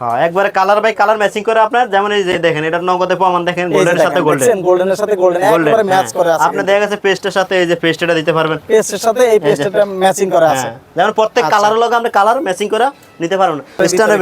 হ্যাঁ একবারে colour by colour matching করে আপনার যেমন এই যে দেখেন এটা নগদে প্রমাণ দেখেন গোল্ডেনের সাথে গোল্ডেন গোল্ডেনের সাথে গোল্ডেন একবারে ম্যাচ করে আছে। আপনি দেখা গেছে পেস্টের সাথে এই যে পেস্টটা দিতে পারবেন। পেস্টের সাথে এই পেস্টটা ম্যাচিং করা আছে। হ্যাঁ, যেমন প্রত্যেক আচ্ছা। কালারের লগে আপনি কালার ম্যাচিং করে নিতে পারবেন।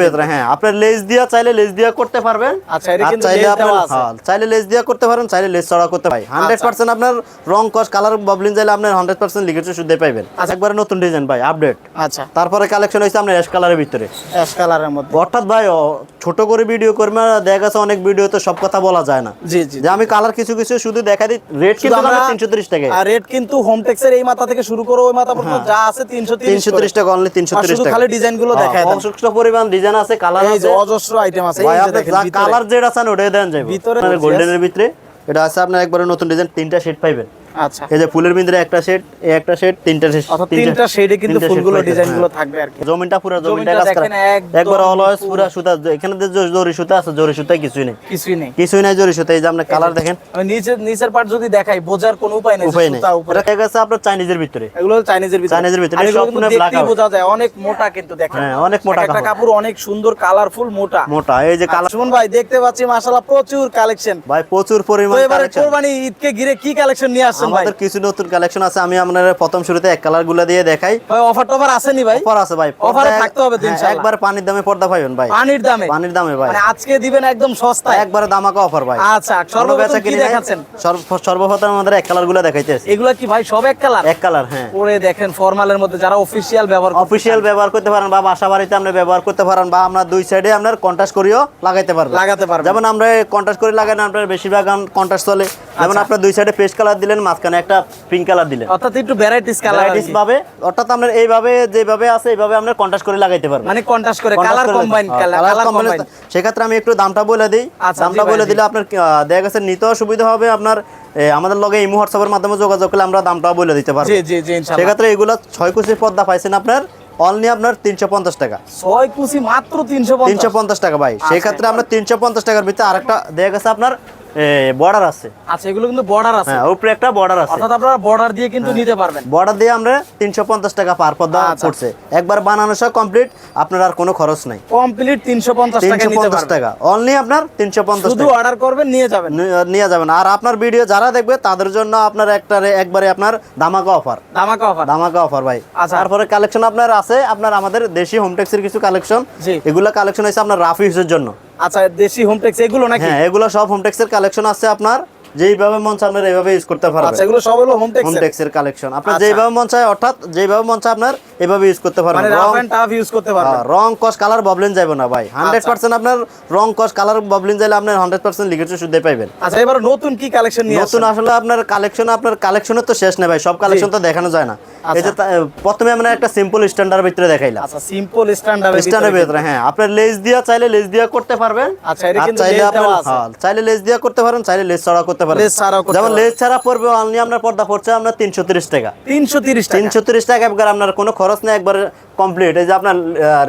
ভিতরে হ্যাঁ। আপনি লেস দিয়া চাইলে লেস দিয়া করতে পারবেন। আচ্ছা, এটা কিন্তু চাইলে আছে। হ্যাঁ, চাইলে লেস দিয়া করতে পারেন চাইলে লেস চড়া করতে পারেন। হান্ড্রেড পার্সেন্ট আপনার রং কস কালার বাবলিন চাইলে হান্ড্রেড পার্সেন্ট লিখেছে শুদ্ধ পাইবেন। একবারে নতুন ডিজাইন ভাই আপডেট আচ্ছা। তারপরে কালেকশন হয়েছে আপনার অ্যাশ কালারের ভিতরে। অ্যাশ কালারের মধ্যে। অর্থাৎ ভাই ও, ছোট করে ভিডিও করবে দেখা গেছে অনেক ভিডিওতে সব কথা বলা যায় না। জি জি যে আমি কালার কিছু কিছু শুধু দেখা দিই রেট কিন্তু আমরা তিনশো তিরিশ টাকা আর রেট কিন্তু হোম টেক্সের এই মাথা থেকে শুরু করে ওই মাথা পর্যন্ত যা আছে 330 তিনশো তিরিশ টাকা অনলি তিনশো তিরিশ শুধু টাকা। খালি ডিজাইনগুলো দেখায় দেন। অসুস্থ পরিমাণ ডিজাইন আছে কালার এই আছে। অজস্র আইটেম আছে এই যে দেখেন কালার যেটা চান ওটাই দেন যাবে ভিতরে। গোল্ডেনের ভিতরে। এটা আছে আপনার একবারে নতুন ডিজাইন তিনটা সেট পাইবেন। আচ্ছা। এই যে ফুলের ভিতরে একটা সেট এই একটা সেট তিনটা সেট অর্থাৎ তিনটা শেডে কিন্তু ফুলগুলো ডিজাইনগুলো থাকবে আর কি। জমিনটা পুরো জমিনটা কাজ করা। একবার অলওয়েজ পুরো সুতা এখানে যে জরি সুতা আছে জরি সুতা কিছুই নেই। কিছুই নেই। কিছুই নাই জরি সুতা এই যে আপনি কালার দেখেন। আমি নিচের পার্ট যদি দেখাই বোঝার কোনো উপায় নেই উপায় নেই। এটা দেখা গেছে আপনার চাইনিজের ভিতরে। এগুলো চাইনিজের ভিতরে। চাইনিজের ভিতরে, দেখতেই out। বোঝা যায় অনেক মোটা কিন্তু দেখেন। হ্যাঁ, অনেক মোটা একটা কাপড়। অনেক সুন্দর কালারফুল মোটা। মোটা এই যে কালার সুমন ভাই দেখতে পাচ্ছি মাশাআল্লাহ প্রচুর কালেকশন ভাই প্রচুর পরিমাণ এবারে collection। কোরবানি ঈদকে ঘিরে কি কালেকশন নিয়ে আসছেন ভাই। আমাদের কিছু নতুন কালেকশন আছে আমি আপনার প্রথম শুরুতে এক কালারগুলা দিয়ে দেখাই। ভাই অফার টফার আসেনি ভাই। অফার আছে ভাই। এক- থাকতে হবে তো হ্যাঁ, ইনশাআল্লাহ। একবার পানির দামে পর্দা পাইবেন ভাই। পানির দামে। পানির দামে ভাই। মানে আজকে দিবেন একদম সস্তায়। একবারে দামাকা অফার ভাই। আচ্ছা সর্বপ্রথম কি। দেখাচ্ছেন? সর্বপ্রথম আমাদের এক কালারগুলা দেখাইতেছে এগুলা কি ভাই সব এক কালার এক কালার হ্যাঁ। পরে দেখেন ফরমালের মধ্যে যারা অফিসিয়াল ব্যবহার করতে অফিসিয়াল ব্যবহার করতে পারেন বা বাসা বাড়িতে আপনি ব্যবহার করতে পারেন বা আমরা দুই সাইডে আপনার কন্ট্রাস্ট করিও লাগাইতে পারবেন। লাগাতে পারবেন। যেমন আমরা কন্ট্রাস্ট করে লাগাই না আপনার বেশিরভাগ কন্ট্রাস্ট চলে। যেমন আচ্ছা। আপনার দুই সাইডে পেস্ট কালার দিলেন মাঝখানে একটা পিঙ্ক কালার দিলেন। অর্থাৎ একটু ভ্যারাইটিস কালার Varieties ভাবে অর্থাৎ আপনার এইভাবে যেভাবে আছে এইভাবে আমরা কন্ট্রাস্ট করে লাগাইতে পারবেন। মানে কন্ট্রাস্ট করে কালার কম্বাইন কালার কম্বাইন সেক্ষেত্রে আমি একটু দামটা বলে দিই। আচ্ছা, দামটা বলে দিলে আপনার দেখা গেছে নিতেও সুবিধা হবে আপনার আমাদের লগে ইমো হোয়াটসঅ্যাপের মাধ্যমে যোগাযোগ করলে আমরা দামটা বলে দিতে পারব। জি জি জি ইনশাআল্লাহ। সেক্ষেত্রে এগুলো ছয় কুচি পর্দা পাইছেন আপনার অনলি আপনার তিনশো পঞ্চাশ টাকা। ছয় কুচি মাত্র 350 তিনশো পঞ্চাশ টাকা ভাই। আচ্ছা, সেক্ষেত্রে আপনার তিনশো পঞ্চাশ টাকার ভিতরে আরেকটা দেখা গেছে আপনার বর্ডার আছে। আচ্ছা এগুলো কিন্তু বর্ডার আছে। হ্যাঁ উপরে একটা বর্ডার আছে। অর্থাৎ আপনারা বর্ডার দিয়ে কিন্তু নিতে পারবেন। বর্ডার দিয়ে আমরা তিনশো পঞ্চাশ টাকা পার পর্দা আচ্ছা। পড়ছে। একবার বানানো সব কমপ্লিট আপনার আর কোনো খরচ নাই। কমপ্লিট 350 টাকা নিতে পারবেন। টাকা। অনলি আপনার তিনশো পঞ্চাশ শুধু অর্ডার করবেন নিয়ে যাবেন। নিয়ে যাবেন। আর আপনার ভিডিও যারা দেখবে তাদের জন্য আপনার একটা একবারে আপনার দামাকা অফার ধামাকা অফার দামাকা অফার ভাই। আচ্ছা। তারপরে কালেকশন আপনার আছে। আপনার আমাদের দেশি হোমটেক্সের কিছু কালেকশন। এগুলো কালেকশন হয়েছে আপনার রাফ ইউজের জন্য। আচ্ছা দেশি হোমটেক্স এগুলো নাকি? হ্যাঁ এগুলো সব হোমটেক্সের কালেকশন আছে আপনার। যেইভাবে মন চায় আপনার এইভাবে ইউজ করতে পারবেন। আচ্ছা এগুলো সব হলো হোম টেক্স হোমটেক্সের কালেকশন আপনার আচ্ছা। যেইভাবে মন চায় অর্থাৎ যেইভাবে মন চায় আপনার এভাবে ইউজ করতে মানে পারবেন রাফ রং টাফ ইউজ করতে পারবেন। হ্যাঁ, রং কস কালার ববলিন যাবে না ভাই। হান্ড্রেড আচ্ছা। পার্সেন্ট আপনার রং কস কালার ববলিন যাইলে আপনার হান্ড্রেড পার্সেন্ট লিখেছে শুদ্ধ পাইবেন। আচ্ছা এবার নতুন কি কালেকশন নিয়ে নতুন আসলে আপনার কালেকশন আপনার কালেকশনের তো শেষ নেই ভাই। সব কালেকশন তো দেখানো যায় না। এই যে প্রথমে আমরা একটা সিম্পল স্ট্যান্ডার্ড ভিতরে দেখাইলাম। আচ্ছা সিম্পল স্ট্যান্ডার্ড স্ট্যান্ডার্ড ভিতরে হ্যাঁ। আপনার লেস দিয়া চাইলে লেস দিয়া করতে পারবেন। আচ্ছা, এটা কিন্তু চাইলে আপনার হ্যাঁ, চাইলে লেস দিয়া করতে পারেন চাইলে লেস ছাড়া করতে পারেন। Lace যেমন পারেন। লেস ছাড়া পড়বে অনলি আপনার পর্দা পড়ছে আপনার তিনশো তিরিশ টাকা। 330 টাকা। তিনশো তিরিশ টাকা একবার আপনার কোনো খরচ নেই একবার কমপ্লিট এই যে আপনার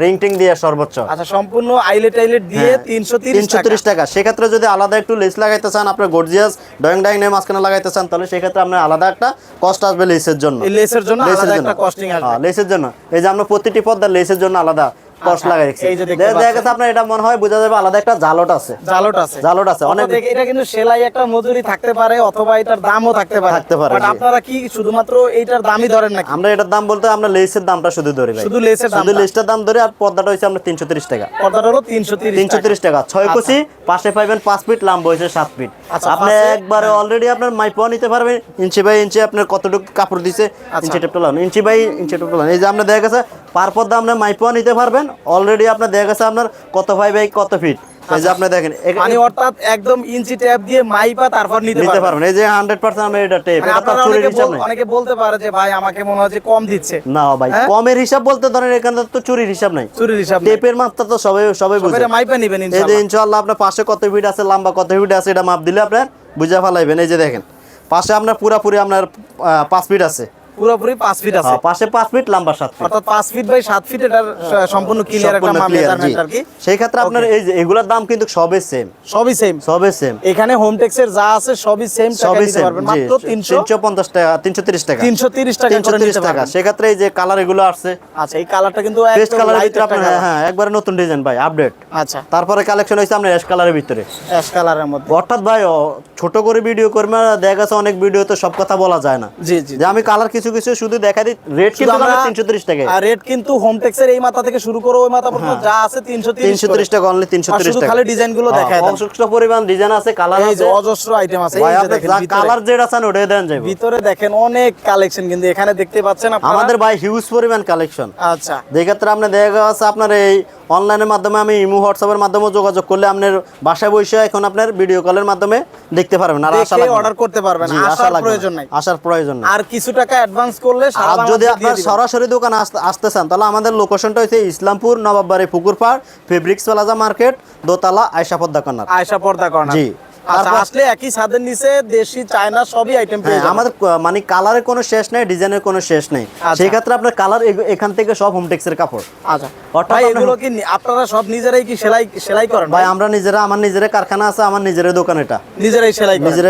রিং টিং দিয়ে সর্বোচ্চ। আচ্ছা সম্পূর্ণ আইলেট আইলেট দিয়ে 330 তিনশো তিরিশ টাকা। সেক্ষেত্রে যদি আলাদা একটু লেস লাগাইতে চান আপনার গর্জিয়াস ড্রয়িং ডাইং নিয়ে মাঝখানে লাগাইতে চান তাহলে সেক্ষেত্রে আপনার আলাদা একটা কস্ট আসবে লেসের জন্য। লেসের জন্য লেসের আলাদা জন্য। একটা কস্টিং আসবে। হ্যাঁ, লেসের জন্য। এই যে আমরা প্রতিটি পর্দার লেসের জন্য আলাদা। আচ্ছা, লাগাই রাখছি এই যে দেখা গেছে আপনার এটা মনে হয় বোঝা যাবে আলাদা একটা জালট আছে। জালট আছে। জালট আছে অনেক অনেক এটা কিন্তু সেলাই একটা মজুরি থাকতে পারে অথবা এটার দামও থাকতে পারে। থাকতে পারে, But আপনারা কি শুধুমাত্র এইটার দামই ধরেন নাকি? আমরা এটার দাম বলতে আমরা লেসের দামটা শুধু ধরি ভাই। শুধু লেসের শুধু লেসটার দাম ধরে আর পর্দাটা হচ্ছে আমরা তিনশো তিরিশ টাকা। পর্দাটা হলো 330 তিনশো তিরিশ টাকা। ছয় কুচি পাশে পাইবেন পাঁচ ফিট লম্বা হয়েছে সাত ফিট। আচ্ছা, আপনি একবারে অলরেডি আপনার মাইপও নিতে পারবেন। ইঞ্চি বাই ইঞ্চি আপনার কতটুকু কাপড় দিছে আচ্ছা। ইঞ্চি টেপটা লাগানো। ইঞ্চি বাই ইঞ্চি টেপটা লাগানো। এই যে আপনার দেখা গেছে পার পর্দা আপনার মাইপও নিতে পারবেন। অলরেডি আপনার দেখা গেছে আপনার কত ফাই বাই কত ফিট এই যে আপনি দেখেন মানে অর্থাৎ একদম ইঞ্চি ট্যাপ দিয়ে মাইপা তারপর নিতে নিতে পারবেন। পারবেন। এই যে হান্ড্রেড পার্সেন্ট আমরা এটা টেপ এটা তো চুরির হিসাব বল- অনেকে বলতে পারে যে ভাই আমাকে মনে হয় যে কম দিচ্ছে। না ভাই? কমের হিসাব বলতে ধরেন এখানে তো চুরির হিসাব নাই। চুরির হিসাব টেপের মাত্রা তো সবাই সবাই বুঝে। সবাই মাইপা নিবেন এই যে ইনশাআল্লাহ। আপনার পাশে কত ফিট আছে লম্বা কত ফিট আছে এটা মাপ দিলে আপনার বুঝে ফেলাইবেন। এই যে দেখেন পাশে আপনার পুরাপুরি আপনার পাঁচ ফিট আছে। পুরোপুরি ফিট আছে। হ্যাঁ, পাশে ফিট লম্বা ফিট অর্থাৎ ফিট বাই ফিট এটার সম্পূর্ণ ক্লিয়ার একটা মেজারমেন্ট আর কি। সেই ক্ষেত্রে আপনার এই যে এগুলোর দাম কিন্তু সবই সেম সবই সেম সবই সেম এখানে হোম টেক্সের যা আছে সবই সেম টাকা সবই দিতে সেম পারবেন। মাত্র টাকা তিনশো তিরিশ টাকা। তিনশো তিরিশ টাকা তিনশো করে তিরিশ নিতে টাকা। পারবেন। সেক্ষেত্রে এই যে কালার এগুলো আসছে। আচ্ছা এই কালারটা কিন্তু কালারের ভিতরে আপনার হ্যাঁ হ্যাঁ একবারে নতুন ডিজাইন ভাই আপডেট আচ্ছা। তারপরে কালেকশন হয়েছে আপনার অ্যাশ কালারের ভিতরে। অ্যাশ কালারের মধ্যে। অর্থাৎ ভাই ছোট করে ভিডিও করবে দেখা গেছে অনেক ভিডিওতে সব কথা বলা যায় না। জি জি। যে আমি কালার কিছু কিছু কিছু শুধু দেখা দিই রেট কিন্তু আমরা আমরা তিনশো তিরিশ টাকা আর রেট কিন্তু হোম টেক্সের এই মাথা থেকে শুরু করে ওই মাথা পর্যন্ত যা আছে তিনশো হ্যাঁ। তিনশো তিরিশ টাকা অনলি তিনশো তিরিশ শুধু টাকা। খালি ডিজাইনগুলো দেখায় দেন। অসুস্থ পরিমাণ ডিজাইন আছে কালার এই যে আছে। অজস্র আইটেম আছে এই ভাই যে আপনি দেখেন যা ভিতরে। কালার যেটা চান ওটাই দেন যাবে ভিতরে দেখেন অনেক কালেকশন কিন্তু এখানে দেখতে পাচ্ছেন আপনারা। আমাদের ভাই হিউজ পরিমাণ কালেকশন আচ্ছা। ক্ষেত্রে আপনি দেখা যাচ্ছে আপনার এই অনলাইনের মাধ্যমে আমি ইমো হোয়াটসঅ্যাপের মাধ্যমে যোগাযোগ করলে আপনার বাসায় বসে এখন আপনার ভিডিও কলের মাধ্যমে দেখতে পারবেন। আর আশা অর্ডার করতে পারবেন। আসার প্রয়োজন নাই। আসার প্রয়োজন নেই। আর কিছু টাকা অ্যাডভান্স করলে আর যদি আপনার সরাসরি দোকানে আসতে চান তাহলে আমাদের লোকেশনটা হচ্ছে Islampur Nawabbari Pukurpar fabrics plaza market দোতলা আয়সা পদ্মা কর্নার। আয়সা পর্দা কর্নার। জি। আচ্ছা আসলে একই ছাদের নিচে দেশি চায়না সবই আইটেম পেয়ে হ্যাঁ আমাদের মানে কালারের কোনো শেষ নেই ডিজাইনের কোনো শেষ নেই। আচ্ছা। সেই ক্ষেত্রে আপনার কালার এখান থেকে সব হোমটেক্সের কাপড়। আচ্ছা। অর্থাৎ এগুলো কি আপনারা সব নিজেরাই কি সেলাই সেলাই করেন? ভাই আমরা নিজেরা আমার নিজের কারখানা আছে আমার নিজের দোকান এটা। নিজেরাই সেলাই করেন? নিজের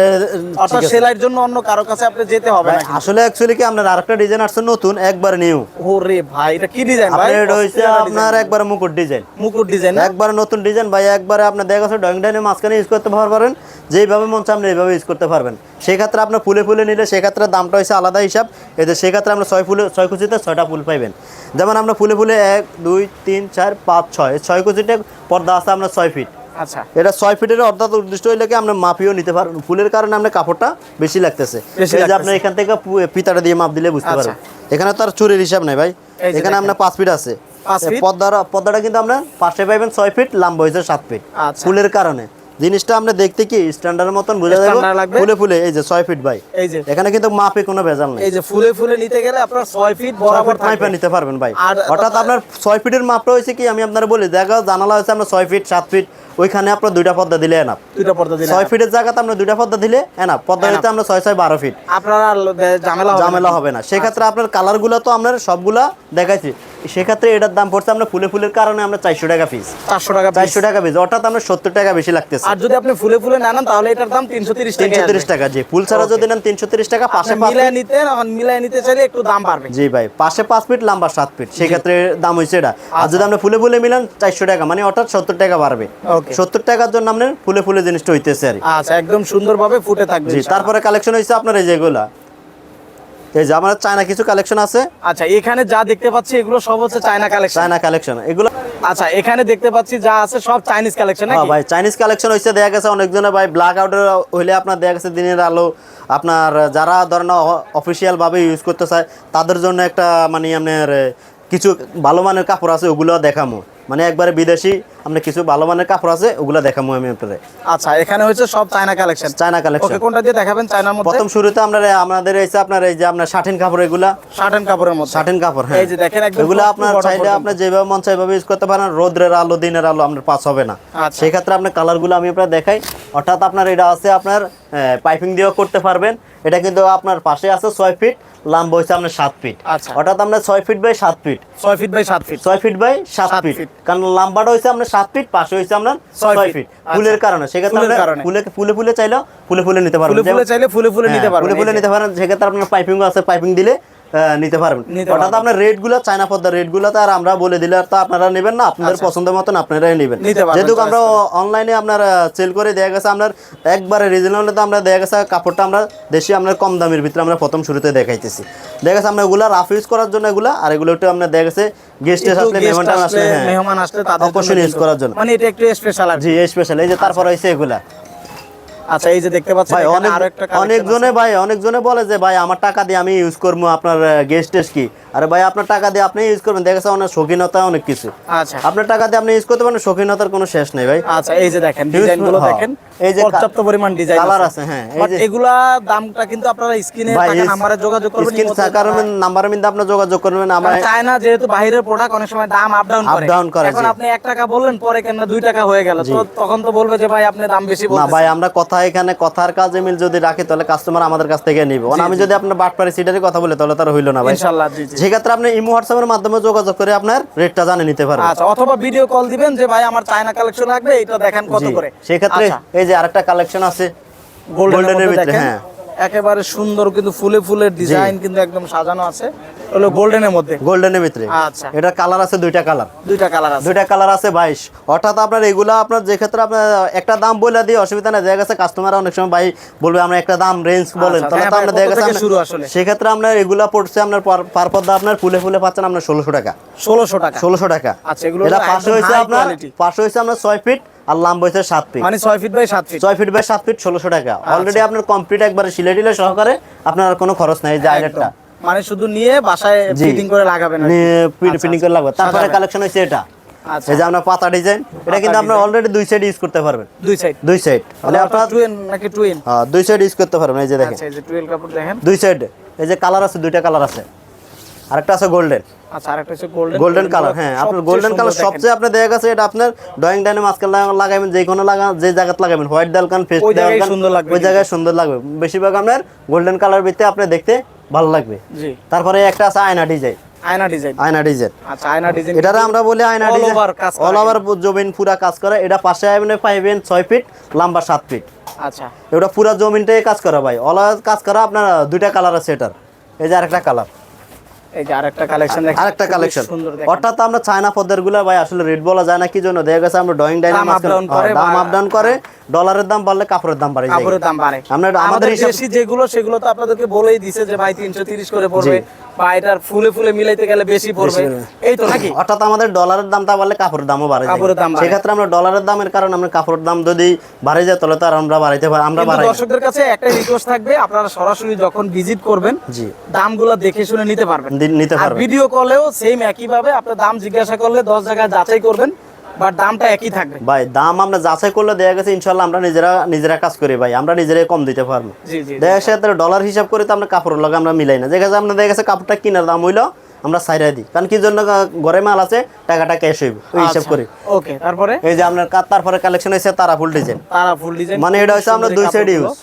অর্থাৎ সেলাইয়ের জন্য অন্য কারও কাছে আপনি যেতে হবে না আসলে অ্যাকচুয়ালি কি আপনার আরেকটা ডিজাইন আসছে নতুন একবার নিউ ওরে ভাই এটা কি ডিজাইন ভাই? এটা আপনার। একবার মুকুট ডিজাইন মুকুট ডিজাইন একবার নতুন ডিজাইন ভাই একবারে আপনার দেখা গেছে ড্রয়িং ডাইনের মাঝখানে ইউজ করতে পারবেন যেইভাবে মন আপনি এইভাবে ইউজ করতে পারবেন। সেক্ষেত্রে আপনার ফুলে ফুলে নিলে সেক্ষেত্রে দামটা হচ্ছে আলাদা হিসাব। এতে সেক্ষেত্রে আমরা ছয় ফুলে ছয় কুচিতে ছয়টা ফুল পাইবেন। যেমন আমরা ফুলে ফুলে এক দুই তিন চার পাঁচ ছয়। ছয় কুচিতে পর্দা আছে আপনার ছয় ফিট। আচ্ছা। এটা ছয় ফিটের অর্থাৎ উদ্দিষ্ট হইলে কি আমরা মাপিও নিতে পারবেন ফুলের কারণে আপনার কাপড়টা বেশি লাগতেছে। এই যে লাগতেছে। আপনি এখান থেকে পিতাটা দিয়ে মাপ দিলে বুঝতে আচ্ছা। পারবেন এখানে তো আর চুরির হিসাব নেই ভাই। এখানে। আপনার পাঁচ ফিট আছে? পর্দার পর্দাটা কিন্তু আপনার পাশে পাইবেন ছয় ফিট লম্বা হয়েছে সাত ফিট। আচ্ছা। ফুলের কারণে। জিনিসটা আমরা দেখতে কি স্ট্যান্ডার্ডের মতন বোঝা যাবে? ফুলে ফুলে এই যে ছয় ফিট ভাই। এই যে। এখানে কিন্তু মাপে কোনো ভেজাল নেই। এই যে ফুলে ফুলে নিতে গেলে আপনার ছয় ফিট বরাবর ফিট নিতে পারবেন ভাই। অর্থাৎ আপনার ছয় ফিটের মাপটা হয়েছে কি আমি আপনার বলি দেখা জানালা হয়েছে আপনার ছয় ফিট সাত ফিট ওইখানে আপনার দুইটা পর্দা দিলে এনাফ দুইটা পর্দা দিলে ছয় ফিটের জায়গাতে আমরা দুইটা পর্দা দিলে এনাফ পর্দা দিতে আমরা ছয় ছয় বারো ফিট আপনারা ঝামেলা হবে না। ঝামেলা হবে না। সেক্ষেত্রে আপনার কালারগুলো তো আপনার সবগুলা দেখাইছি। সেক্ষেত্রে এটার দাম পড়ছে আমরা ফুলে ফুলের কারণে আমরা চারশো টাকা পিস চারশো টাকা চারশো টাকা পিস অর্থাৎ আমরা সত্তর টাকা বেশি লাগতেছে। আর যদি আপনি ফুলে ফুলে না নেন তাহলে এটার দাম তিনশো তিরিশ তিনশো তিরিশ টাকা জি। ফুল ছাড়া যদি নেন তিনশো তিরিশ টাকা পাশে পাঁচ মিলাই নিতে আমার মিলাই নিতে চাইলে একটু দাম বাড়বে। জি ভাই পাশে পাঁচ ফিট লম্বা সাত ফিট সেক্ষেত্রে দাম হয়েছে এটা। আর যদি আপনি ফুলে ফুলে মিলান চারশো টাকা মানে অর্থাৎ সত্তর টাকা বাড়বে। সত্তর টাকার জন্য আপনার ফুলে ফুলে জিনিসটা হইতেছে আর। আচ্ছা একদম সুন্দরভাবে ফুটে থাকবে জি তারপরে কালেকশন হয়েছে আপনার এই যেগুলা। এই যে আমার চায়না কিছু কালেকশন আছে। আচ্ছা এখানে যা দেখতে পাচ্ছি এগুলো সব হচ্ছে চায়না কালেকশন চায়না কালেকশন এগুলো আচ্ছা এখানে দেখতে পাচ্ছি যা আছে সব চাইনিজ কালেকশন হ্যাঁ ভাই চাইনিজ কালেকশন হয়েছে দেখা গেছে অনেকজনে ভাই ব্ল্যাক আউটের হইলে আপনার দেখা গেছে দিনের আলো। আপনার যারা ধরেন অফিসিয়াল ভাবে ইউজ করতে চায় তাদের জন্য একটা মানে আপনার কিছু ভালো মানের কাপড় আছে ওগুলো দেখামো। মানে একবারে বিদেশি আপনার কিছু ভালো মানের কাপড় আছে ওগুলো দেখামো আমি আপনাদের। আচ্ছা এখানে হচ্ছে সব China collection. China okay collection কোনটা দিয়ে দেখাবেন? চায়নার মধ্যে? প্রথম শুরুতে আমরা আমাদের হয়েছে আপনার এই যে আপনার শাটিন কাপড় এগুলা। শার্ট কাপড়ের মধ্যে। শাটিন কাপড় হ্যাঁ। এই যে দেখেন একদম এগুলো আপনার চাইলে। আপনার যেভাবে মন চাইভাবে ইউজ করতে পারেন রোদ্রের আলো দিনের আলো আপনার পাস হবে না। আচ্ছা। সেই ক্ষেত্রে আপনার কালারগুলো আমি আপনার দেখাই। অর্থাৎ আপনার এটা আছে আপনার পাইপিং দিয়েও করতে পারবেন। এটা কিন্তু আপনার পাশে আছে ছয় ফিট লম্বা আপনার সাত ফিট। আচ্ছা। অর্থাৎ আপনার ছয় ফিট বাই সাত ফিট। ছয় ফিট বাই সাত ফিট। ছয় ফিট বাই সাত ফিট। কারণ লম্বাটা হচ্ছে আপনার সাত ফিট পাশে হচ্ছে আপনার ছয় ফিট। আচ্ছা। ফুলের কারণে। সেক্ষেত্রে ফুলে ফুলে ফুলে চাইলেও ফুলে ফুলে নিতে পারবেন। ফুলে ফুলে চাইলে ফুলে ফুলে নিতে হ্যাঁ, পারবেন। ফুলে ফুলে নিতে পারেন। সেক্ষেত্রে আপনার পাইপিং আছে পাইপিং দিলে নিতে পারবেন। অর্থাৎ আপনার রেটগুলো চায়না পদ্মার রেটগুলো তো আর আমরা বলে দিলে আর তো আপনারা নেবেন না আপনাদের পছন্দ মতন আপনারাই নেবেন। যেহেতু আমরা অনলাইনে আপনার সেল করে দেয়া গেছে আপনার একবারে রিজনেবল তো আমরা দেখা গেছে কাপড়টা আমরা দেশি আমরা কম দামের ভিতরে আমরা প্রথম শুরুতে দেখাইতেছি। দেখা গেছে আমরা এগুলা রাফ ইউজ করার জন্য এগুলা আর এগুলো একটু আমরা দেখা গেছে গেস্ট আসলে মেহমান আসলে হ্যাঁ। মেহমান আসলে তাদের use করার জন্য। মানে এটা একটু স্পেশাল আর জি স্পেশাল এই যে তারপর হয়েছে এগুলা। আচ্ছা এই যে দেখতে পাচ্ছেন ভাই অনেক অনেকজনে ভাই অনেকজনে বলে যে ভাই আমার টাকা দিয়ে আমি ইউজ করব আপনার গেস্ট টেস্ট কি? আরে ভাই আপনার টাকা দিয়ে আপনি ইউজ করবেন। দেখা যাচ্ছে অনেক শৌখিনতা অনেক কিছু। আচ্ছা। আপনার টাকা দিয়ে আপনি ইউজ করতে পারেন শৌখিনতার কোনো শেষ নেই ভাই। আচ্ছা এই যে দেখেন ডিজাইনগুলো হ্যাঁ। দেখেন এই যে পর্যাপ্ত পরিমাণ ডিজাইন কালার আছে। হ্যাঁ বাট এগুলা দামটা কিন্তু আপনারা স্ক্রিনে থাকা নাম্বারে যোগাযোগ করবেন স্ক্রিন থাকার নাম্বারের মধ্যে আপনি যোগাযোগ করবেন আমার চায়না যেহেতু বাইরের প্রোডাক্ট অনেক সময় দাম আপ ডাউন করে। Up down করে, এখন আপনি এক টাকা বললেন পরে কেন দুই টাকা হয়ে গেল তো তখন তো বলবে যে ভাই আপনি দাম বেশি না ভাই আমরা কথা এখানে কথার কাজে মিল যদি রাখি তাহলে কাস্টমার আমাদের কাছ থেকে নিবে। কারণ আমি যদি আপনার বাটপারি সিটারি কথা বলি তাহলে তার হইল না ভাই। ইনশাআল্লাহ জি জি। সেক্ষেত্রে আপনি ইমো হোয়াটসঅ্যাপের মাধ্যমে যোগাযোগ করে আপনার রেটটা জানে নিতে পারবেন। আচ্ছা অথবা ভিডিও কল দিবেন যে ভাই আমার চায়না কালেকশন লাগবে এটা দেখেন কত করে। সেক্ষেত্রে আচ্ছা, এই যে আরেকটা কালেকশন আছে গোল্ডেনের ভিতরে, হ্যাঁ। একেবারে সুন্দর কিন্তু ফুলে ফুলের ডিজাইন কিন্তু একদম সাজানো আছে। হলো গোল্ডেনের মধ্যে। গোল্ডেনের ভিতরে। আচ্ছা। এটা কালার আছে দুইটা কালার দুইটা কালার আছে। দুইটা কালার আছে বাইশ। অর্থাৎ আপনার এগুলো আপনার যে ক্ষেত্রে আপনার একটা দাম বলে দিয়ে অসুবিধা দেখা গেছে কাস্টমার অনেক সময় ভাই বলবে আমরা একটা দাম রেঞ্জ বলেন। আচ্ছা, তাহলে হ্যাঁ তো আমরা কত দেখা গেছে শুরু আসলে? সেক্ষেত্রে আপনার এগুলা পড়ছে আপনার পার- আপনার ফুলে ফুলে পাচ্ছেন আপনার ষোলোশো টাকা। ষোলোশো টাকা। ষোলোশো টাকা। আচ্ছা, এগুলো এটা পাশে high আপনার পাশে হয়েছে আপনার ছয় ফিট আর লাম্ব হয়েছে সাত ফিট মানে ছয় ফিট বাই সাত ফিট ছয় ফিট বাই সাত ফিট ষোলোশো টাকা। আচ্ছা। অলরেডি আপনার কমপ্লিট একবারে সিলে টিলে সহকারে আপনার কোনো খরচ নাই যে আইলেটটা মানে শুধু নিয়ে বাসায় ফিটিং করে লাগাবেন কি। আচ্ছা, ফিটিং করে লাগবে। তারপরে কালেকশন হয়েছে এটা। আচ্ছা। এই যে আপনার পাতা ডিজাইন এটা কিন্তু আপনার অলরেডি দুই সাইড ইউজ করতে পারবেন। দুই সাইড দুই সাইড মানে আপনার টুইন নাকি টুইন হ্যাঁ, দুই সাইড ইউজ করতে পারবেন এই যে দেখেন। আচ্ছা এই যে টুয়েল কাপড় দেখেন। দুই সাইড এই যে কালার আছে দুইটা কালার আছে। আরেকটা আছে গোল্ডেন আচ্ছা আরেকটা হচ্ছে গোল্ডেন গোল্ডেন কালার হ্যাঁ আপনার গোল্ডেন কালার সবচেয়ে আপনি দেখা গেছে এটা আপনার ড্রয়িং ডাইনে মাঝখানে লাগা- লাগাবেন যে কোনো লাগা যে জায়গাতে লাগাবেন। হোয়াইট দেলকান ফেস জায়গায় সুন্দর লাগবে ওই জায়গায় সুন্দর লাগবে। বেশিরভাগ আপনার গোল্ডেন কালার ভিতরে আপনি দেখতে ভালো লাগবে? জি। তারপরে একটা আছে আয়না ডিজাইন। আয়না ডিজাইন। আয়না ডিজাইন। আচ্ছা আয়না ডিজাইন। এটারে আমরা বলি আয়না ডিজাইন। অল ওভার জমিন পুরা কাজ করে। এটা পাশে পাইবেন ফিট লম্বা সাত ফিট আচ্ছা। এটা পুরা জমিনটাই কাজ করা ভাই। অল কাজ করা আপনার দুইটা কালার আছে এটার। এই যে আরেকটা কালার এই যে আরেকটা কালেকশন আরেকটা কালেকশন অর্থাৎ আমরা চায়না পদ্মেরগুলা ভাই আসলে রেট বলা যায় না কি জন্য? দেখা গেছে আমরা ড্রয়িং ডাইনে দাম আপ ডাউন করে ডলারের দাম বাড়লে কাপড়ের দাম বাড়ে। কাপড়ের দাম বাড়ে। আমরা আমাদের যেগুলো সেগুলো তো আপনাদেরকে বলেই দিছে যে ভাই তিনশো তিরিশ করে পড়বে। বা এটার ফুলে ফুলে মিলাইতে গেলে বেশি পড়বে। এই তো নাকি? অর্থাৎ আমাদের ডলারের দামটা বাড়লে কাপড়ের দামও বাড়ে। কাপড়ের দাম সেক্ষেত্রে আমরা ডলারের দামের কারণে আমরা কাপড়ের দাম যদি বাড়ে যায় তাহলে তো আর আমরা বাড়াইতে পারি আমরা বাড়াই দর্শকদের কাছে একটা রিকোয়েস্ট থাকবে আপনারা সরাসরি যখন ভিজিট করবেন জি। দামগুলো দেখে শুনে নিতে পারবেন। নিতে পারবেন। ভিডিও কলেও সেম একই ভাবে আপনার দাম জিজ্ঞাসা করলে দশ জায়গায় যাচাই করবেন বাট দামটা একই থাকবে। ভাই দাম আমরা যাচাই করলে দেখা গেছে ইনশাল্লাহ আমরা নিজেরা নিজেরা কাজ করি ভাই আমরা নিজেরাই কম দিতে পারব। জি জি দেখা গেছে ডলার হিসাব করে তো আমরা কাপড়ের লগে আমরা মিলাই না। দেখা গেছে আপনার দেখা গেছে কাপড়টা কিনার দাম হইল আমরা সাইরা দিই। কারণ কি জন্য ঘরে মাল আছে টাকাটা ক্যাশ হইব ওই হিসাব আচ্ছা। করি। ওকে তারপরে? এই যে আপনার তারপরে কালেকশন হয়েছে তারা ফুল ডিজাইন তারা ফুল ডিজাইন মানে এটা হচ্ছে আমরা দুই side use।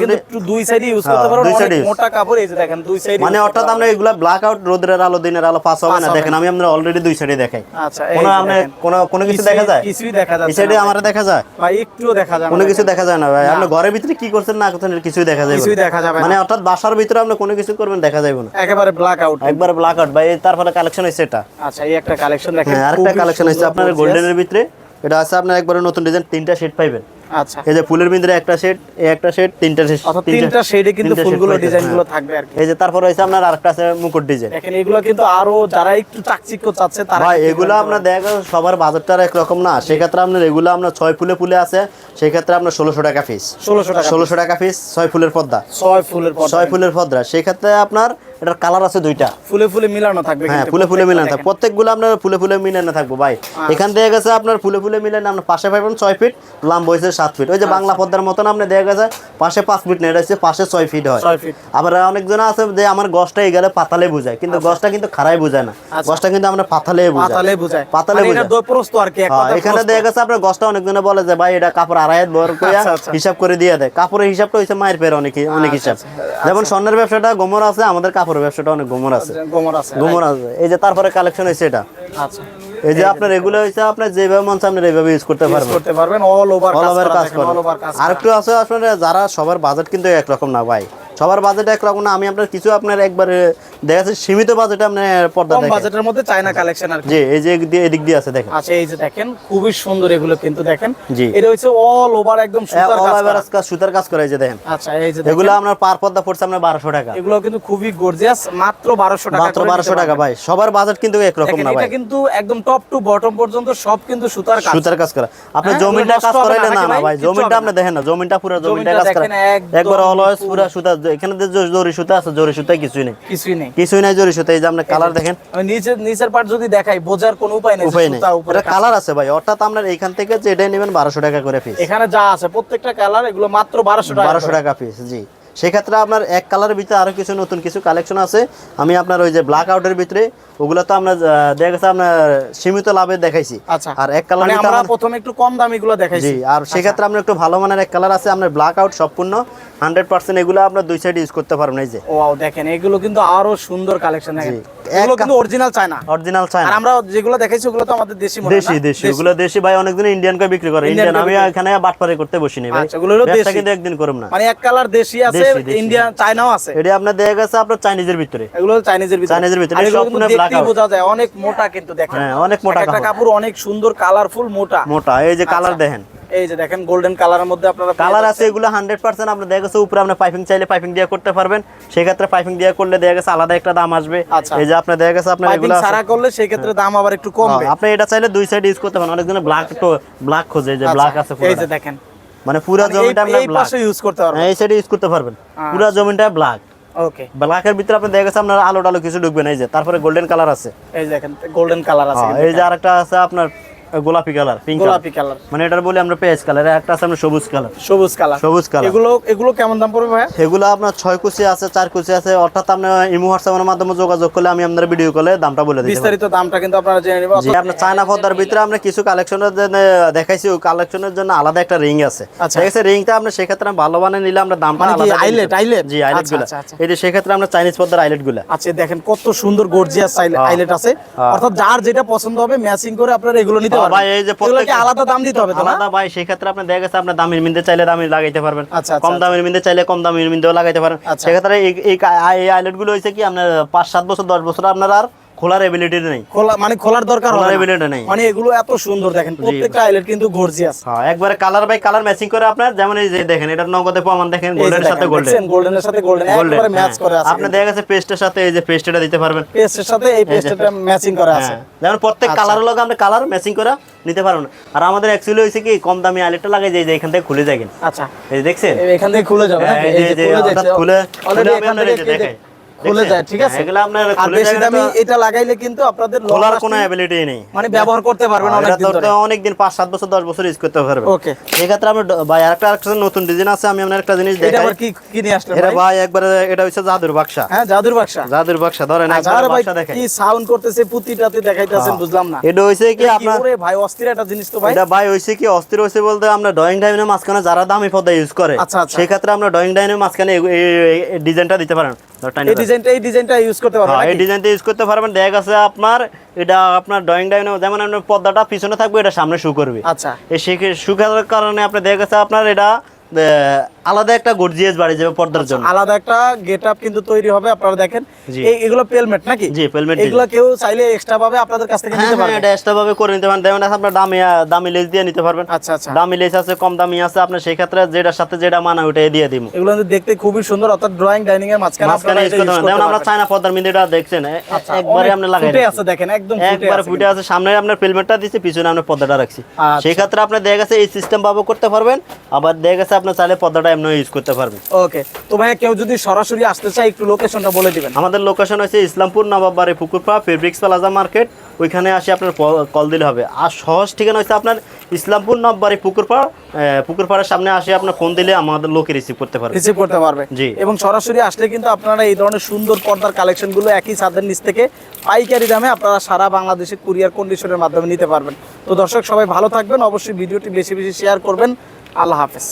কিন্তু একটু দুই সাইডে ইউজ করতে হ্যাঁ, পারো অনেক মোটা কাপড় এই যে দেখেন দুই সাইড মানে অর্থাৎ আমরা এগুলা ব্ল্যাক আউট রোদের আলো দিনের আলো পাস হবে না। দেখেন আমি আপনার অলরেডি দুই সাইডে দেখাই। আচ্ছা কোনো আপনি কোনো কোনো কিছু দেখা যায়? কিছুই দেখা এই সাইডে না দেখা যায়? ভাই একটুও দেখা যায় কোনো কিছু দেখা যায় না ভাই। আপনি ঘরের ভিতরে কি করছেন না করছেন কিছুই দেখা যাবে কিছুই দেখা যাবে মানে অর্থাৎ বাসার ভিতরে আপনি কোনো কিছু করবেন দেখা যাবে না। একেবারে ব্ল্যাক আউট একবার ব্ল্যাক আউট ভাই তারপরে কালেকশন হয়েছে এটা। আচ্ছা এই একটা কালেকশন দেখেন হ্যাঁ আরেকটা কালেকশন হয়েছে আপনার গোল্ডেনের ভিতরে। এটা আছে আপনার একবারে নতুন ডিজাইন তিনটা শেড পাইবেন। আচ্ছা। এই যে ফুলের ভিতরে একটা শেড এই একটা শেড তিনটা শেড অর্থাৎ তিনটা শেডে কিন্তু ফুলগুলো ডিজাইনগুলো থাকবে আর এই যে তারপরে আপনার আরেকটা আছে মুকুট ডিজাইন দেখেন এগুলো কিন্তু আরও যারা একটু চাকচিক্য চাচ্ছে তারা ভাই এগুলো করতে আপনার দেখা সবার বাজারটা না। সেক্ষেত্রে আপনার এগুলো আপনার ছয় ফুলে ফুলে আছে সেক্ষেত্রে আপনার ষোলোশো টাকা পারে। 1600 টাকা ষোলোশো টাকা পিস ছয় ফুলের পদ্মা ছয় ফুলের ছয় ফুলের পদ্মা সেক্ষেত্রে আপনার এটার কালার আছে দুইটা। ফুলে ফুলে মিলানো থাকবে হ্যাঁ ফুলে ফুলে মিলানো থাকবে। প্রত্যেকগুলো আপনার ফুলে ফুলে মিলানো থাকব ভাই। এখান থেকে গেছে আপনার ফুলে ফুলে মিলানো আপনার পাশে পাইবেন ছয় ফিট লাম্ব হয়েছে সাত ফিট ওই যে বাংলা পদ্মার মতন আপনি দেখা গেছে পাশে পাঁচ ফিট নেট আছে পাশে ছয় ফিট হয়। আবার অনেকজন আছে যে আমার গছটা গেলে পাতালে বোঝায় কিন্তু গছটা কিন্তু খারাই বোঝায় না। আচ্ছা। গছটা কিন্তু আমরা পাতালে বোঝায় পাতালে বুঝায়। মানে হ্যাঁ, এখানে দেখা গেছে আপনার গছটা অনেকজনে বলে যে ভাই এটা কাপড় আড়াইত বর করে আচ্ছা, আচ্ছা। হিসাব করে দিয়ে দেয়। কাপড়ের হিসাবটা হইছে মায়ের পের অনেক অনেক আচ্ছা, হিসাব। যেমন স্বর্ণের ব্যবসাটা গোমর আছে আমাদের কাপড়ের ব্যবসাটা অনেক গোমর আছে। গোমর আছে। গোমর আছে। এই যে তারপরে কালেকশন হয়েছে এটা। আচ্ছা। এই যে আপনার এগুলো হইছে আপনি যেভাবে মন চান এইভাবে ইউজ করতে পারবেন পারবেন। করতে পারবেন অল ওভার কাজ করে অল ওভার কাজ আর একটু আছে আসলে যারা সবার বাজেট কিন্তু একরকম না ভাই। সবার বাজেট একরকম না আমি আপনার কিছু আপনার একবারে দেখা যাচ্ছে সীমিত বাজেটে আপনার পর্দা কম দেখেন। বাজেটের মধ্যে চায়না কালেকশন আর জি এই যে এদিক দিয়ে আছে দেখেন। আচ্ছা এই যে দেখেন খুবই সুন্দর এগুলো কিন্তু দেখেন। জি। এটা হচ্ছে অল ওভার একদম সুতার কাজ over করা। কাজ সুতার কাজ করে এই যে দেখেন। আচ্ছা এই যে এগুলো আপনার পার পর্দা পড়ছে আপনার বারোশো টাকা। এগুলো কিন্তু খুবই গর্জিয়াস মাত্র 1200 টাকা মাত্র করে বারোশো নিতে টাকা ভাই। সবার বাজেট কিন্তু একরকম না ভাই। এটা কিন্তু একদম টপ টু বটম পর্যন্ত সব কিন্তু সুতার কাজ। সুতার কাজ করা। আপনি হ্যাঁ, জমিনটা কাজ করাইলে না না ভাই? জমিনটা আপনি দেখেন না জমিনটা পুরো জমিনটা জমিনটা কাজ করা একবার অলওয়েজ পুরো। পুরো সুতা এখানে যে জরি সুতা আছে জরি সুতায় কিছুই নেই। কিছুই নেই। কিছুই নাই জরি সুতা এই যে কালার দেখেন। নিচের নিচের পার্ট যদি দেখাই বোঝার কোনো উপায় নেই উপায় নেই। এটা কালার আছে ভাই অর্থাৎ আপনার এইখান থেকে যে এটাই নেবেন বারোশো টাকা করে পিস এখানে যা আছে প্রত্যেকটা কালার এগুলো মাত্র বারোশো টাকা বারোশো টাকা পিস জি। সেক্ষেত্রে আপনার এক কালারের ভিতরে আরও কিছু নতুন কিছু কালেকশন আছে। আমি আপনার ওই যে ব্ল্যাক আউটের ভিতরে ওগুলো তো আমরা দেখা গেছে আপনার সীমিত লাভে দেখাইছি। আচ্ছা। আর এক কালার মানে আমরা প্রথমে একটু কম দামি গুলো দেখাইছি। আর সেক্ষেত্রে আপনার একটু ভালো মানের এক কালার আছে আপনার ব্ল্যাক আউট সম্পূর্ণ। হান্ড্রেড পার্সেন্ট এগুলো আপনার দুই সাইড ইউজ করতে পারবেন এই যে। ওয়াও দেখেন এগুলো কিন্তু আরও সুন্দর কালেকশন এগুলো কিন্তু অরিজিনাল চায়না। অরিজিনাল আর আমরা যেগুলো দেখাইছি ওগুলো তো আমাদের দেশি মনে দেশি দেশি ওগুলো দেশি ভাই অনেকদিন ইন্ডিয়ান কে বিক্রি করে। ইন্ডিয়ান আমি এখানে বাটপারি করতে বসিনি ভাই। আচ্ছা, ওগুলো হলো দেশি। কিন্তু একদিন করব না। মানে এক কালার দেশি আছে। ইন্ডিয়ান চায়নাও আছে। এটা আপনার দেখা গেছে আপনার চাইনিজের ভিতরে। এগুলো চাইনিজের ভিতরে। চাইনিজের ভিতরে, এগুলো সব পুরো বোঝা যায় অনেক মোটা কিন্তু দেখেন। হ্যাঁ, অনেক মোটা একটা কাপড়। কাপড় অনেক সুন্দর কালারফুল মোটা। মোটা এই যে কালার আচ্ছা। দেখেন। এই যে দেখেন গোল্ডেন কালারের মধ্যে আপনারা কালার আছে এগুলো হান্ড্রেড পার্সেন্ট আপনি দেখা গেছে উপরে আপনি পাইপিং চাইলে পাইপিং দিয়ে করতে পারবেন। সেক্ষেত্রে পাইপিং দিয়ে করলে দেখা গেছে আলাদা একটা দাম আসবে। আচ্ছা। এই যে আপনার দেখা গেছে আপনার এগুলো ছাড়া করলে সেই ক্ষেত্রে দাম আবার একটু কমবে। হ্যাঁ, আপনি এটা চাইলে দুই সাইড ইউজ করতে পারেন। অনেকজনে ব্ল্যাক একটু ব্ল্যাক খোঁজে যে আচ্ছা, ব্ল্যাক আছে এই যে দেখেন। মানে পুরো মানে জমিটা আপনার এই ব্ল্যাক ইউজ করতে পারবেন। এই সাইডে ইউজ করতে পারবেন। আচ্ছা। পুরো জমিটা ব্ল্যাক ওকে ব্ল্যাকের ভিতরে আপনি দেখা গেছে আপনার আলো টালো কিছু ঢুকবে না এই যে। তারপরে গোল্ডেন কালার আছে। এই দেখেন গোল্ডেন কালার আছে হ্যাঁ, এই যে আরেকটা আছে আপনার গোলাপি কালার পিঙ্ক গোলাপি কালার। মানে এটার বলি আমরা পেঁয়াজ কালার একটা আছে আপনার সবুজ কালার। সবুজ কালার। সবুজ কালার। এগুলো এগুলো কেমন দাম পড়বে ভাইয়া? এগুলো আপনার ছয় কুচি আছে চার কুচি আছে অর্থাৎ আপনার ইমো হোয়াটসঅ্যাপের মাধ্যমে যোগাযোগ করলে আমি আপনার ভিডিও কলে দামটা বলে দিই বিস্তারিত দামটা কিন্তু আপনারা জেনে নেবেন জি আপনার চায়না ভিতরে আমরা কিছু কালেকশনের জন্য দেখাইছি কালেকশনের জন্য আলাদা একটা রিং আছে। আচ্ছা। ঠিক আছে রিংটা আমরা সেক্ষেত্রে ভালো মানে নিলে আমরা দামটা মানে আলাদা দিতে- eyelet? জি আইলেট আচ্ছা, গুলো। আচ্ছা। এই যে সেক্ষেত্রে আমরা চাইনিজ পদ্মার আইলেটগুলো। আচ্ছা দেখেন কত সুন্দর গর্জিয়াস আইলেট আছে। অর্থাৎ যার যেটা পছন্দ হবে ম্যাচিং করে আপনারা এগুলো নিতে হ্যাঁ, ভাই, এই যে এগুলো আলাদা দাম দিতে হবে আলাদা ভাই সেক্ষেত্রে আপনি দেখা গেছে আপনার দামের মিন্দে চাইলে লাগাইতে পারবেন। আচ্ছা, আচ্ছা, কম দামের মিন্দে চাইলে কম দামের মিন্দেও লাগাইতে পারবেন। আচ্ছা। সেক্ষেত্রে এই আইলেটগুলো হয়েছে কি আপনার পাঁচ সাত বছর দশ বছর আপনার আর খোলার এবিলিটি নেই। খোলা মানে খোলার দরকার খোলার ability নেই। মানে এগুলো এত সুন্দর দেখেন প্রত্যেকটা আইলেট কিন্তু গর্জিয়াস হ্যাঁ একবারে কালার বাই কালার ম্যাচিং করে আপনার যেমন এই যে দেখেন এটা নগদে প্রমাণ দেখেন গোল্ডেনের সাথে গোল্ডেন গোল্ডেনের সাথে গোল্ডেন একবারে ম্যাচ করে আছে আপনি দেখা গেছে পেস্টের সাথে এই যে পেস্টটা দিতে পারবেন। পেস্টের সাথে এই পেস্টটা ম্যাচিং করা আছে। হ্যাঁ। যেমন প্রত্যেক। কালারের লগে আপনি কালার ম্যাচিং করে নিতে পারবেন। আর আমাদের অ্যাকচুয়ালি হয়েছে কি কম দামি আইলেটটা লাগে যে এখান থেকে খুলে যায়। আচ্ছা। এই দেখছেন? এখান থেকে খুলে যাবে হ্যাঁ, এই যে- খুলে আমি দেখাই। খুলে যায় ঠিক আছে? হ্যাঁ, এগুলো আপনার আর বেশি দামি এটা লাগাইলে কিন্তু আপনাদের খোলার কোনো অ্যাবিলিটি নেই। মানে ব্যবহার করতে পারবেন অনেক দিন ধরে। অনেক দিন পাঁচ সাত বছর দশ বছর ইউজ করতে পারবেন। ওকে এক্ষেত্রে আমরা ড- ভাই আরেকটা আরেকটা নতুন ডিজাইন আছে আমি আপনার একটা জিনিস এটা আবার কি কি নিয়ে আসলেন এটা ভাই? ভাই এটা হচ্ছে জাদুর বাক্সা। হ্যাঁ জাদুর বাক্সা। জাদুর বাক্সা ধরেন একবারে আরে ভাই বাক্সা দেখেন কি সাউন্ড করতেছে পুতিটাতে দেখাইতেছেন বুঝলাম না। এটা হইছে কি আপনার ওরে ভাই অস্থির একটা জিনিস তো ভাই। এটা ভাই হইছে কি অস্থির হইছে বলতে আমরা ড্রয়িং টাইমের মাঝখানে যারা দামি পর্দা ইউজ করে আচ্ছা, আচ্ছা। সেই ক্ষেত্রে আমরা ড্রয়িং টাইমের মাঝখানে এই- ডিজাইনটা দিতে পারেন। এই ধর। ডিজাইনটা এই ডিজাইনটা ইউজ করতে পারবেন হ্যাঁ, এই? ডিজাইনটা ইউজ করতে পারবেন দেখা গেছে আপনার এটা আপনার ড্রয়িং যেমন আপনার পর্দাটা পিছনে থাকবে এটা সামনে শু করবে আচ্ছা এই কারণে আপনি দেখা গেছে আপনার এটা আলাদা একটা গর্জিয়াস বাড়ি যাবে পর্দার জন্য। আলাদা একটা গেটআপ কিন্তু তৈরি হবে আপনারা দেখেন। এগুলো পেলমেট নাকি? জি, pelmet এগুলো কেউ চাইলে এক্সট্রা ভাবে আপনাদের কাছ থেকে হ্যাঁ নিতে হ্যাঁ পারবে। এটা এক্সট্রা ভাবে করে নিতে পারেন। যেমন আপনার দামি দামি লেস দিয়ে নিতে পারবেন। আচ্ছা আচ্ছা। দামি লেস আছে কম দামি আছে আপনার সেই ক্ষেত্রে যেটার সাথে যেটা মানা ওইটাই দিয়ে দিব এগুলো কিন্তু দেখতে খুবই সুন্দর অর্থাৎ ড্রয়িং ডাইনিং এর মাঝখানে মাঝখানে ইউজ করতে পারেন। যেমন আমরা চায়না পর্দার মিন্দিটা দেখছেন আচ্ছা, একবারে আপনি লাগাই ফুটে। আছে দেখেন একদম ফুটে একবার ফুটে আছে সামনে আপনার ফিল্মেটটা দিচ্ছি পিছনে আপনার পর্দাটা রাখছি। আচ্ছা। সেই ক্ষেত্রে আপনার দেখা গেছে এই সিস্টেম ভাবে করতে পারবেন। আবার দেখা গেছে আপনার চাইলে পর্দাটা এমনি ইউজ করতে পারবেন। ওকে তো ভাই কেউ যদি সরাসরি আসতে চায় একটু লোকেশনটা বলে দিবেন। আমাদের লোকেশন হচ্ছে Islampur Nawabbari Pukurpara fabrics plaza market ওইখানে আসে আপনার কল দিলে হবে। আর সহজ ঠিকানা হচ্ছে আপনার ইসলামপুর নববাড়ি পুকুরপাড়া পুকুরপাড়ার সামনে আসে আপনার ফোন দিলে আমাদের লোকে রিসিভ করতে পারবে। রিসিভ করতে পারবে। জি। এবং সরাসরি আসলে কিন্তু আপনারা এই ধরনের সুন্দর পর্দার কালেকশনগুলো একই ছাদের নিচ থেকে পাইকারি দামে আপনারা সারা বাংলাদেশে কুরিয়ার কন্ডিশনের মাধ্যমে নিতে পারবেন। তো দর্শক সবাই ভালো থাকবেন। অবশ্যই ভিডিওটি বেশি বেশি শেয়ার করবেন। আল্লাহ হাফেজ।